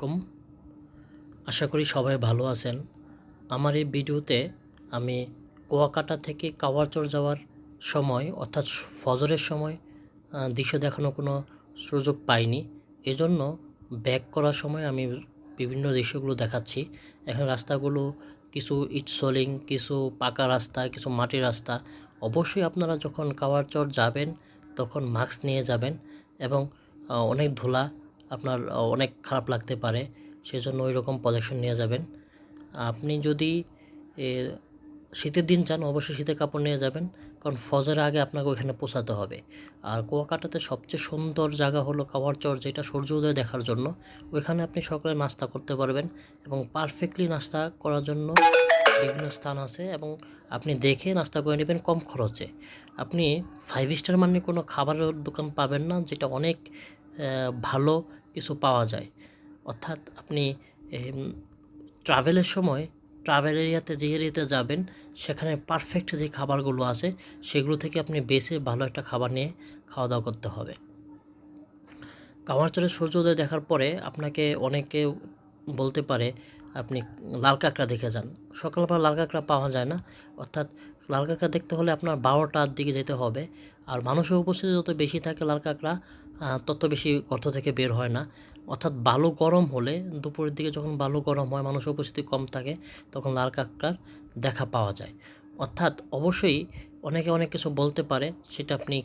কম আশা করি সবাই ভালো আছেন। আমার এই ভিডিওতে আমি কুয়াকাটা থেকে কাওয়াচর যাওয়ার সময়, অর্থাৎ ফজরের সময় দৃশ্য দেখানোর কোনো সুযোগ পাইনি। এজন্য ব্যাক করার সময় আমি বিভিন্ন দৃশ্যগুলো দেখাচ্ছি। এখানে রাস্তাগুলো কিছু ইট সোলিং, কিছু পাকা রাস্তা, কিছু মাটির রাস্তা। অবশ্যই আপনারা যখন কাওয়ারচর যাবেন, তখন মাস্ক নিয়ে যাবেন এবং অনেক ধুলা আপনার অনেক খারাপ লাগতে পারে, সেজন্য ওই রকম প্রোটেকশন নিয়ে যাবেন। আপনি যদি শীতের দিন যান অবশ্যই শীতের কাপড় নিয়ে যাবেন, কারণ ফজরের আগে আপনাকে ওইখানে পৌঁছাতে হবে। আর কুয়াকাটাতে সবচেয়ে সুন্দর জায়গা হলো কাওয়ারচর, যেটা সূর্য উদয় দেখার জন্য। ওইখানে আপনি সকালে নাস্তা করতে পারবেন এবং পারফেক্টলি নাস্তা করার জন্য বিভিন্ন স্থান আছে এবং আপনি দেখে নাস্তা করে নেবেন কম খরচে। আপনি ফাইভ স্টার মানে কোনো খাবারের দোকান পাবেন না, যেটা অনেক ভালো কিছু পাওয়া যায়। অর্থাৎ আপনি ট্রাভেলের সময়, ট্রাভেল এরিয়াতে যে এরিয়াতে যাবেন, সেখানে পারফেক্ট যে খাবারগুলো আছে, সেগুলো থেকে আপনি বেছে ভালো একটা খাবার নিয়ে খাওয়া দাওয়া করতে হবে। কামারচরের সূর্যোদয় দেখার পরে আপনাকে অনেকে বলতে পারে আপনি লাল কাঁকড়া দেখে যান। সকালবেলা লাল কাঁকড়া পাওয়া যায় না। অর্থাৎ লাল কাঁকড়া দেখতে হলে আপনার বারোটার দিকে যেতে হবে। আর মানুষের উপস্থিতি যত বেশি থাকে লাল কাঁকড়া তত বেশি গর্ত থেকে বের হয় না। অর্থাৎ বালু গরম হলে, দুপুরের দিকে যখন বালু গরম হয়, মানুষের উপস্থিতি কম থাকে, তখন লাল কাঁকড়ার দেখা পাওয়া যায়। অর্থাৎ অবশ্যই অনেকে অনেক কিছু বলতে পারে, সেটা আপনি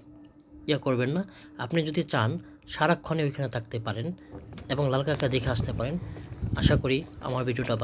ইয়া করবেন না। আপনি যদি চান সারাক্ষণে ওইখানে থাকতে পারেন এবং লাল কাঁকড়া দেখে আসতে পারেন। আশা করি আমার ভিডিওটা